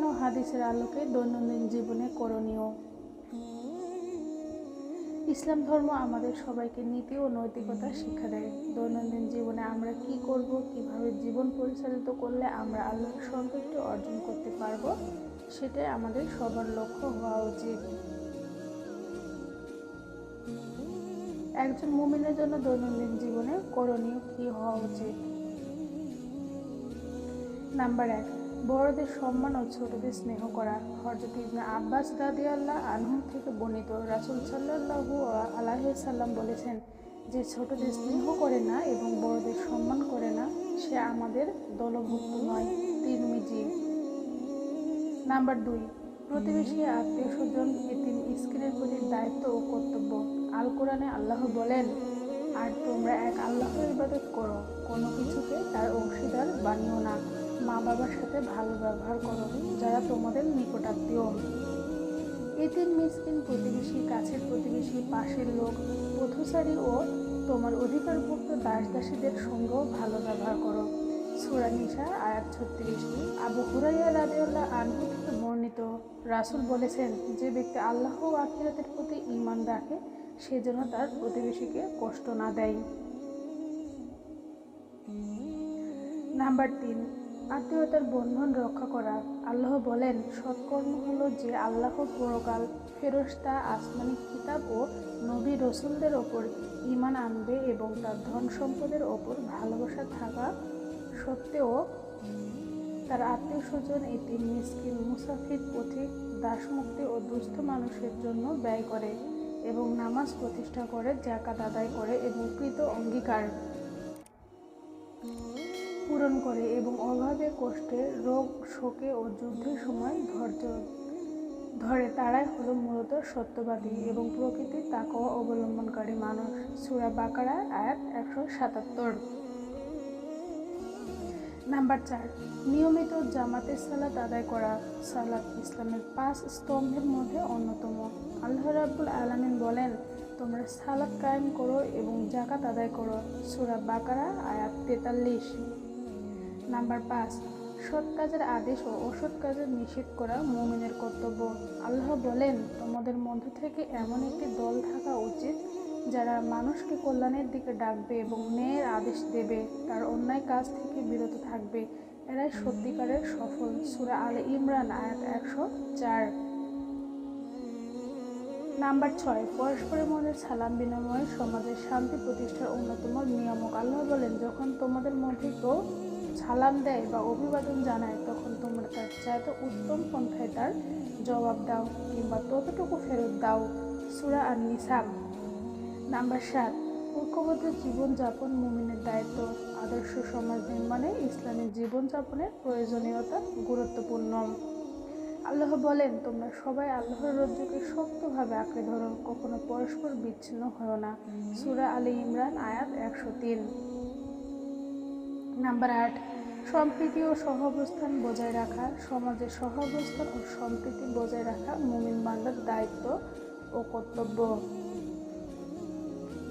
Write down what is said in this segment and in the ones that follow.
কোরআন ও হাদিসের আলোকে দৈনন্দিন জীবনে করণীয়। ইসলাম ধর্ম আমাদের সবাইকে নীতি ও নৈতিকতা শিক্ষা দেয়। দৈনন্দিন জীবনে আমরা কি করব, কীভাবে জীবন পরিচালিত করলে আমরা আল্লাহর সন্তুষ্টি অর্জন করতে পারব, সেটাই আমাদের সবার লক্ষ্য হওয়া উচিত। একজন মুমিনের জন্য দৈনন্দিন জীবনে করণীয় কি হওয়া উচিত? নাম্বার এক বড়দের সম্মান ও ছোটদের স্নেহ করা। হরজত ইবনে আব্বাস রাদিয়াল্লাহ আনহু থেকে বর্ণিত রাসুল সাল্লাহু আলাহ সাল্লাম বলেছেন, যে ছোটদের স্নেহ করে না এবং বড়দের সম্মান করে না, সে আমাদের দলভুক্ত নয়। তিরমিজি। নাম্বার দুই, প্রতিবেশী আত্মীয় স্বজন এতিম স্ক্রিনের প্রতি দায়িত্ব ও কর্তব্য। আল কোরআনে আল্লাহ বলেন, আর তোমরা এক আল্লাহর ইবাদত করো, কোনো কিছুকে তার অংশীদার বানিও না। বাবার সাথে ভালো ব্যবহার করো যারা তোমাদের নিকটাত্মীয়। এতিম মিসকিন প্রতিবেশী, কাছের প্রতিবেশী, পাশের লোক পথচারী ও তোমার অধিকারভুক্ত দাস দাসীদের সঙ্গেও ভালো ব্যবহার করো। সুরা নিশা আয়াত ছত্রিশ। আবু হুরাইয়া রাদিউল্লাহ আনহু থেকে বর্ণিত। রাসুল বলেছেন, যে ব্যক্তি আল্লাহ ও আখিরাতের প্রতি ইমান রাখে, সে যেন তার প্রতিবেশীকে কষ্ট না দেয়। নাম্বার তিন আত্মীয়তার বন্ধন রক্ষা করা আল্লাহ বলেন, সৎকর্ম হলো যে আল্লাহ পরকাল ফেরস্তা আসমানি কিতাব ও নবী রসুলদের ওপর ইমান আনবে এবং তার ধন সম্পদের ওপর ভালোবাসা থাকা সত্ত্বেও তার আত্মীয় স্বজন এটি মিসকিন, মুসাফির, পথিক, দাসমুক্তি ও দুস্থ মানুষের জন্য ব্যয় করে এবং নামাজ প্রতিষ্ঠা করে জাকাত আদায় করে এবং কৃত অঙ্গীকার। পূরণ করে এবং অভাবে কষ্টে, রোগ, শোকে ও যুদ্ধের সময় ধৈর্য ধরে। তারাই হলো মূলত সত্যবাদী এবং প্রকৃতির তাকওয়া অবলম্বনকারী মানুষ। সুরা বাকারা, আয়াত একশো সাতাত্তর। নাম্বার চার, নিয়মিত জামাতের সালাত আদায় করা। সালাত ইসলামের পাঁচ স্তম্ভের মধ্যে অন্যতম। আল্লাহ রাব্বুল আলমিন বলেন, তোমরা সালাত কায়েম করো এবং জাকাত আদায় করো। সুরা বাকারা, আয়াত তেতাল্লিশ। নাম্বার পাঁচ, সৎ কাজের আদেশ ও অসৎ কাজের নিষেধ করা মুমিনের কর্তব্য। আল্লাহ বলেন, তোমাদের মধ্য থেকে এমন একটি দল থাকা উচিত যারা মানুষকে কল্যাণের দিকে ডাকবে এবং ন্যায়ের আদেশ দেবে। তার অন্যায় কাজ থেকে বিরত থাকবে। এরাই সত্যিকারের সফল। সুরা আলে ইমরান, আয়াত একশো চার। নাম্বার ছয়, পরস্পরের মধ্যে সালাম বিনিময় সমাজের শান্তি প্রতিষ্ঠার অন্যতম নিয়ামক। আল্লাহ বলেন, যখন তোমাদের মধ্যে কেউ সালাম দেয় বা অভিবাদন জানায়, তখন তোমরা তার চাইতে উত্তম পন্থায় তার জবাব দাও কিংবা ততটুকু ফেরত দাও। সুরা আর নিসাম নাম্বার সাত, ঐক্যবদ্ধ জীবনযাপন মুমিনের দায়িত্ব। আদর্শ সমাজ নির্মাণে ইসলামী জীবনযাপনের প্রয়োজনীয়তা গুরুত্বপূর্ণ। আল্লাহ বলেন, তোমরা সবাই আল্লাহর রজ্জুকে শক্তভাবে আঁকড়ে ধরো, কখনো পরস্পর বিচ্ছিন্ন হও না। সুরা আলী ইমরান আয়াত একশো তিন। নাম্বার আট, সম্প্রীতি ও সহাবস্থান বজায় রাখা, সমাজের সহাবস্থান ও সম্প্রীতি বজায় রাখা মুমিন বান্দার দায়িত্ব ও কর্তব্য।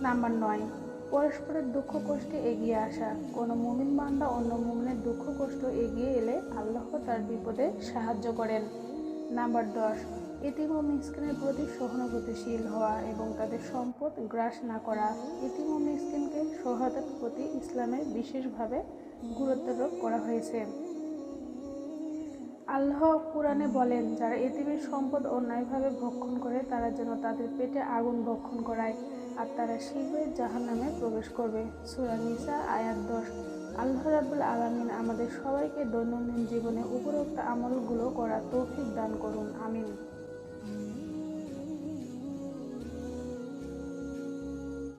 নাম্বার নয়, পরস্পরের দুঃখ কষ্টে এগিয়ে আসা। কোনো মুমিন বান্দা অন্য মুমিনের দুঃখ কষ্ট এগিয়ে এলে আল্লাহ তার বিপদে সাহায্য করেন। নাম্বার দশ, এতিম ও মিসকিনের প্রতি সহানুভূতিশীল হওয়া এবং তাদের সম্পদ গ্রাস না করা। এতিম ও মিসকিনকে সহায়তার প্রতি ইসলামে বিশেষভাবে গুরুত্বারোপ করা হয়েছে। আল্লাহ কোরআনে বলেন, যারা এতিমের সম্পদ অন্যায়ভাবে ভক্ষণ করে, তারা যেন তাদের পেটে আগুন ভক্ষণ করায় আর তারা শীঘ্রই জাহান নামে প্রবেশ করবে। সুরা নিসা, আয়াত দশ। আল্লাহ রাবুল আলমিন আমাদের সবাইকে দৈনন্দিন জীবনে উপরোক্ত আমলগুলো করা তৌফিক দান করুন। আমিন।